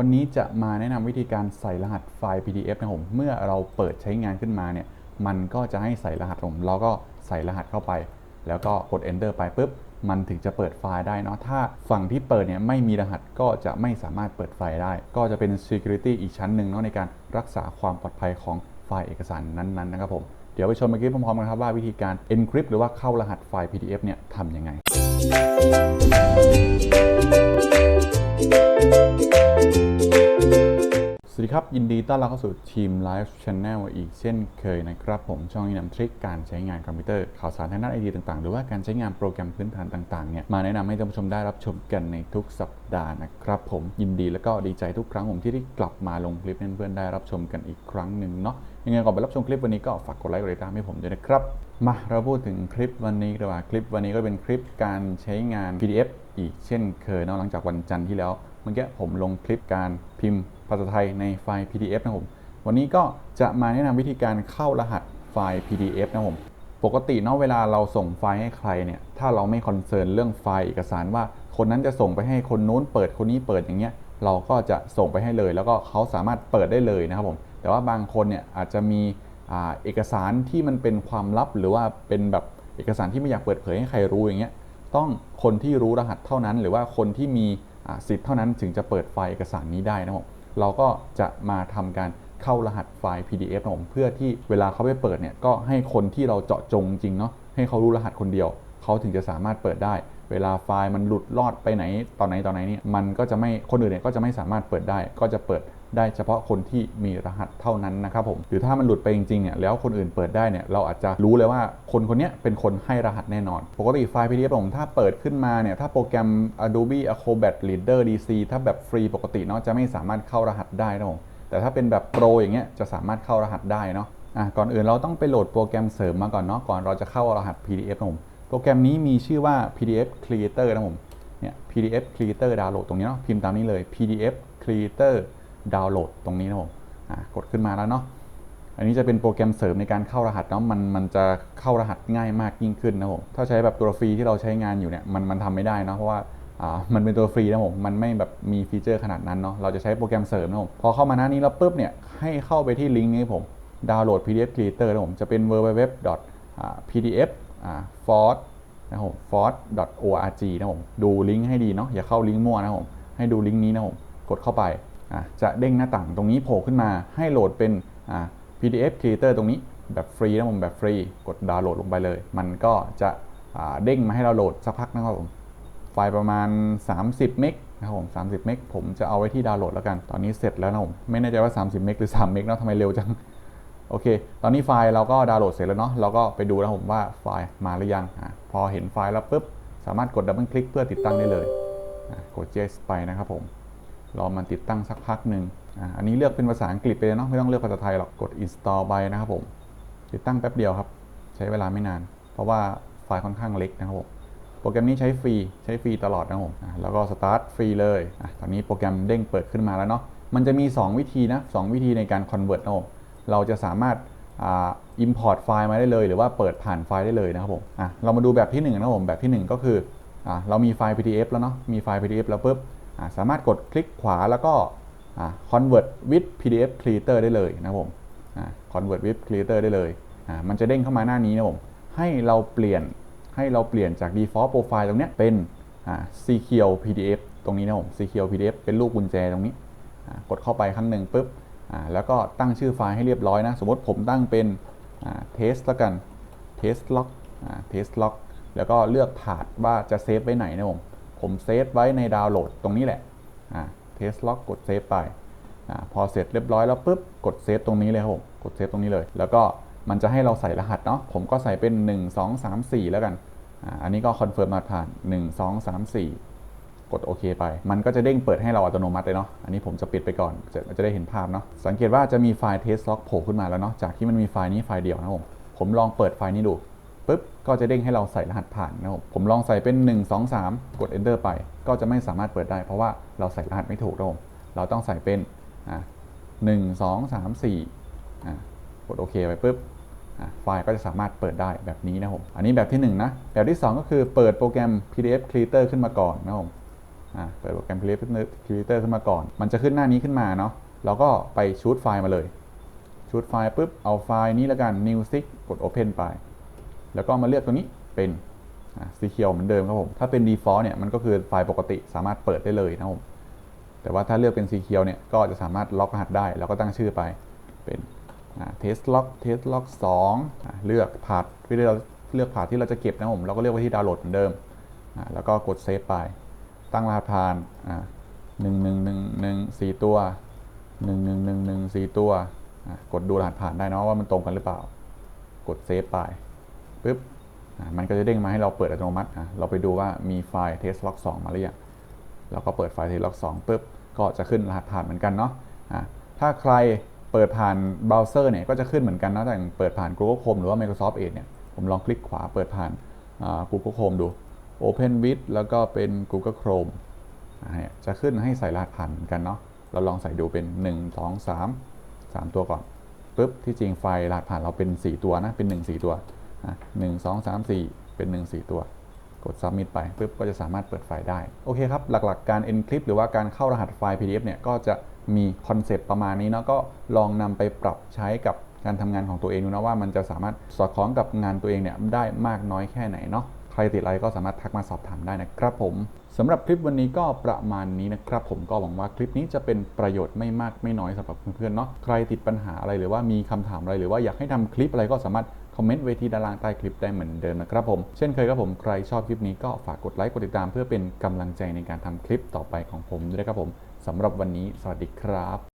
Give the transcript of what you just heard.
วันนี้จะมาแนะนำวิธีการใส่รหัสไฟล์ PDF นะครับผม เมื่อเราเปิดใช้งานขึ้นมาเนี่ย มันก็จะให้ใส่รหัสผม เราก็ใส่รหัสเข้าไป แล้วก็กด enter ไปปุ๊บ มันถึงจะเปิดไฟล์ได้เนาะ ถ้าฝั่งที่เปิดเนี่ยไม่มีรหัสก็จะไม่สามารถเปิดไฟล์ได้ ก็จะเป็น security อีกชั้นหนึ่งเนาะในการรักษาความปลอดภัยของไฟล์เอกสารนั้นๆนะครับผม เดี๋ยวไปชมเมื่อกี้พร้อมๆกันครับว่าวิธีการ encrypt หรือว่าเข้ารหัสไฟล์ PDF เนี่ยทำยังไง สวัสดีครับ ยินดีต้อนรับเข้าสู่ทีม Live Channel อีกเช่นเคยนะครับ ผมช่องนี้นำทริคการใช้งานคอมพิวเตอร์ ข่าวสารทางด้านไอทีต่างๆ หรือว่าการใช้งานโปรแกรมพื้นฐานต่างๆเนี่ยมาแนะนำให้ท่านผู้ชมได้รับชมกันในทุกสัปดาห์นะครับ ผมยินดีและก็ดีใจทุกครั้งผมที่ได้กลับมาลงคลิปเพื่อนๆได้รับชมกันอีกครั้งหนึ่งเนาะยังไงก่อนไปรับชมคลิปวันนี้ก็ฝากกดไลค์กดติดตามให้ผมด้วยนะครับมาเราพูดถึงคลิปวันนี้ดีกว่าคลิปวันนี้ก็เป็นคลิปการใช้งาน PDF อีกเช่นเคยเนาะหลังจากวันจันทร์ที่แล้ว มื่อกี้ผมลงคลิปการพิมพ์ภาษาไทยในไฟล์ PDF นะครับผมวันนี้ก็จะมาแนะนำวิธีการเข้ารหัสไฟล์ PDF นะครับผมปกติเนาะเวลาเราส่งไฟล์ให้ใครเนี่ยถ้าเราไม่คอนเซิร์นเรื่องไฟล์เอกสารว่า คนนั้นจะส่งไปให้คนโน้นเปิดคนนี้เปิดอย่างเงี้ยเราก็จะส่งไปให้เลย แล้วก็เขาสามารถเปิดได้เลยนะครับผมแต่ว่าบางคนเนี่ยอาจจะมีเอกสารที่มันเป็นความลับ หรือว่าเป็นแบบเอกสารที่ไม่อยากเปิดเผยให้ใครรู้อย่างเงี้ยต้องคนที่รู้รหัสเท่านั้น หรือว่าคนที่มี สิทธิ์เท่านั้นถึงจะเปิดไฟล์เอกสารนี้ได้นะครับผมเราก็จะมาทำการเข้ารหัสไฟล์ PDF นะครับผมเพื่อที่เวลาเขาไปเปิดเนี่ยก็ให้คนที่เราเจาะจงจริงเนาะให้เขารู้รหัสคนเดียว เขาถึงจะสามารถเปิดได้ เวลาไฟล์มันหลุดลอดไปไหนตอนไหนตอนไหนเนี่ยมันก็จะไม่คนอื่นเนี่ยก็จะไม่สามารถเปิดได้ ก็จะเปิดได้เฉพาะคนที่มีรหัสเท่านั้นนะครับผมหรือถ้ามันหลุดไปจริงๆเนี่ยแล้วคนอื่นเปิดได้เนี่ยเราอาจจะรู้เลยว่าคนคนนี้เป็นคนให้รหัสแน่นอน ปกติไฟล์ PDF ผมถ้าเปิดขึ้นมาเนี่ยถ้าโปรแกรม Adobe Acrobat Reader DC ถ้าแบบฟรีปกติเนาะจะไม่สามารถเข้ารหัสได้นะผมแต่ถ้าเป็นแบบโปรอย่างเงี้ยจะสามารถเข้ารหัสได้เนาะอะก่อนอื่นเราต้องไปโหลดโปรแกรมเสริมมาก่อนเนาะก่อนเราจะเข้ารหัส PDF นะผมโปรแกรมนี้มีชื่อว่า PDF Creator นะผมเนี่ย PDF Creator Download ตรงนี้เนาะพิมพ์ตามนี้เลย PDF Creator Download ตรงนี้นะผมะกดขึ้นมาแล้วเนาะอันนี้จะเป็นโปรแกรมเสริมในการเข้ารหัสเนาะมันมันจะเข้ารหัสง่ายมากยิ่งขึ้นนะผมถ้าใช้แบบตัวฟรีที่เราใช้งานอยู่เนี่ยมันมันทำไม่ได้เนาะเพราะว่าอ่ามันเป็นตัวฟรีนะผม มันไม่แบบมีฟีเจอร์ขนาดนั้นเนาะ เราจะใช้โปรแกรมเสริมนะผม พอเข้ามาหน้านี้แล้วปุ๊บเนี่ย ให้เข้าไปที่ลิงก์นี้ผม ดาวน์โหลด PDF Creator นะผม จะเป็น www.pdf force นะผม force.org นะผม ดูลิงก์ให้ดีเนาะ อย่าเข้าลิงก์มั่วนะผม ให้ดูลิงก์นี้นะผม กดเข้าไป จะเด้งหน้าต่างตรงนี้โผล่ขึ้นมาให้โหลดเป็น PDF Creator ตรงนี้แบบฟรีนะผมแบบฟรีกดดาวน์โหลดลงไปเลย มันก็จะเด้งมาให้เราโหลดสักพักนะครับผมไฟล์ประมาณ 30 เมกนะครับผม30 เมกผมจะเอาไว้ที่ดาวน์โหลดแล้วกัน ตอนนี้เสร็จแล้วนะผมไม่แน่ใจว่า 30 เมกหรือ 3 เมกนะทำไมเร็วจังโอเค ตอนนี้ไฟล์เราก็ดาวน์โหลดเสร็จแล้วเนาะเราก็ไปดูนะผมว่าไฟล์มาหรือยังอพอเห็นไฟล์แล้วปุ๊บสามารถกดดับเบิลคลิกเพื่อติดตั้งได้เลยกด yes ไปนะครับผม รอมันติดตั้งสักพักหนึ่งอ,อันนี้เลือกเป็นภาษาอังกฤษไปเลยเนาะไม่ต้องเลือกภาษาไทยหรอกกด install ไปนะครับผม ติดตั้งแป๊บเดียวครับ ใช้เวลาไม่นาน เพราะว่าไฟล์ค่อนข้างเล็กนะครับผมโปรแกรมนี้ใช้ฟรีใช้ฟรีตลอดนะครับผมแล้วก็สตาร์ทฟรีเลยอะตอนนี้โปรแกรมเด้งเปิดขึ้นมาแล้วเนาะมันจะมี 2 วิธีนะสวิธีในการ convert นะครับผมเราจะสามารถอ่า import ไฟล์มาได้เลย หรือว่าเปิดผ่านไฟล์ได้เลยนะครับผมอะเรามาดูแบบที่1นะครับผมแบบที่ 1 ก็คืออะเรามีไฟล์ PDF แล้วเนาะมีไฟล์ PDF แล้วปุ๊บ สามารถกดคลิกขวาแล้วก็ convert with PDF creator ได้เลยนะผม convert with creator ได้เลย มันจะเด้งเข้ามาหน้านี้นะผม ให้เราเปลี่ยนให้เราเปลี่ยนจาก default profile ตรงเนี้ยเป็นอ่า secure PDF ตรงนี้นะผม secure PDF เป็นรูปกุญแจตรงนี้ กดเข้าไปครั้งหนึ่งปุ๊บแล้วก็ตั้งชื่อไฟล์ให้เรียบร้อยนะ สมมติผมตั้งเป็น test แล้วกัน test log test log แล้วก็เลือกถาดว่าจะเซฟไว้ไหนนะผม ผมเซฟไว้ในดาวน์โหลดตรงนี้แหละอ่า test log กดเซฟไปอ่าพอเสร็จเรียบร้อยแล้วปุ๊บกดเซฟตรงนี้เลยครับผมกดเซฟตรงนี้เลย แล้วก็มันจะให้เราใส่รหัสเนาะผมก็ใส่เป็น 1 2 3 4 แล้วกันอ่าอันนี้ก็คอนเฟิร์มมาผ่าน 1 2 3 4 กดโอเคไป มันก็จะเด้งเปิดให้เราอัตโนมัติเลยเนาะอันนี้ผมจะปิดไปก่อนจะจะได้เห็นภาพเนาะสังเกตว่าจะมีไฟล์ test log โผล่ขึ้นมาแล้วเนาะจากที่มันมีไฟล์นี้ไฟล์เดียวนะผมผมลองเปิดไฟล์นี้ดู ปุ๊บก็จะเด้งให้เราใส่รหัสผ่านนะผมผมลองใส่เป็น 1 2 3 กด enter ไป ก็จะไม่สามารถเปิดได้เพราะว่าเราใส่รหัสไม่ถูกนะผมเราต้องใส่เป็นอ่า1 2 3 4อ่กดโอเคไปปุ๊บไฟล์ก็จะสามารถเปิดได้แบบนี้นะครับผมอันนี้แบบที่ 1 นะ แบบที่ 2 ก็คือเปิดโปรแกรม PDF Creator ขึ้นมาก่อนนะครับผมเปิดโปรแกรม pdf Creator ขึ้นมาก่อน มันจะขึ้นหน้านี้ขึ้นมาเนาะเราก็ไปชูดไฟล์มาเลยชูดไฟล์ปุ๊บเอาไฟล์นี้แล้วกัน music กด open ไป แล้วก็มาเลือกตัวนี้เป็นสีเขียวเหมือนเดิมครับผม ถ้าเป็น default เนี่ยมันก็คือไฟล์ปกติสามารถเปิดได้เลยนะครับผม แต่ว่าถ้าเลือกเป็นสีเขียวเนี่ยก็จะสามารถล็อกรหัสได้ แล้วก็ตั้งชื่อไปเป็นเทสล็อกเทสล็อกสองเลือกพาร์ทที่เราเลือกพาร์ทที่เราจะเก็บนะครับผมเราก็เลือกไว้ที่ดาวน์โหลดเหมือนเดิม แล้วก็กดเซฟไป ตั้งรหัสผ่านหนึ่งหนึ่งหนึ่งหนึ่งสี่ตัวหนึ่งหนึ่งหนึ่งหนึ่งสี่ตัว กดดูรหัสผ่านได้นะว่ามันตรงกันหรือเปล่า กดเซฟไป ปุ๊บมันก็จะเด้งมาให้เราเปิดอัตโนมัติอะเราไปดูว่ามีไฟล์ test log 2 มาหรือยังเราก็เปิดไฟล์ test log 2ปุ๊บก็จะขึ้นรหัสผ่านเหมือนกันเนาะถ้าใครเปิดผ่านเบราว์เซอร์เนี่ยก็จะขึ้นเหมือนกันนะแต่เปิดผ่าน Google Chrome หรือว่า Microsoft Edge เนี่ยผมลองคลิกขวาเปิดผ่าน Google Chrome ดู Open with แล้วก็เป็น Google Chrome จะขึ้นให้ใส่รหัสผ่านเหมือนกันเนาะเราลองใส่ดูเป็น 1 2 3 3 ตัวก่อนปุ๊บที่จริงไฟล์รหัสผ่านเราเป็น 4 ตัวนะเป็น 1 4 ตัว หนึ่งสองสามสี่เป็น1 4 ตัว กด submit ไปปุ๊บก็จะสามารถเปิดไฟล์ได้ โอเคครับ หลักๆการ encrypt หรือว่าการเข้ารหัสไฟล์ PDF เนี่ยก็จะมีคอนเซปต์ประมาณนี้เนาะก็ลองนำไปปรับใช้กับการทำงานของตัวเองดูนะว่ามันจะสามารถสอดคล้องกับงานตัวเองเนี่ยได้มากน้อยแค่ไหนเนาะใครติดอะไรก็สามารถทักมาสอบถามได้นะครับผมสำหรับคลิปวันนี้ก็ประมาณนี้นะครับ ผมก็หวังว่าคลิปนี้จะเป็นประโยชน์ไม่มากไม่น้อยสำหรับเพื่อนๆเนาะใครติดปัญหาอะไรหรือว่ามีคำถามอะไรหรือว่าอยากให้ทำคลิปอะไรก็สามารถ คอมเมนต์เวทีด้านล่างใต้คลิปได้เหมือนเดิมนะครับผม เช่นเคยครับผมใครชอบคลิปนี้ก็ฝากกดไลค์กดติดตามเพื่อเป็นกำลังใจในการทำคลิปต่อไปของผมด้วยครับผมสำหรับวันนี้ สวัสดีครับ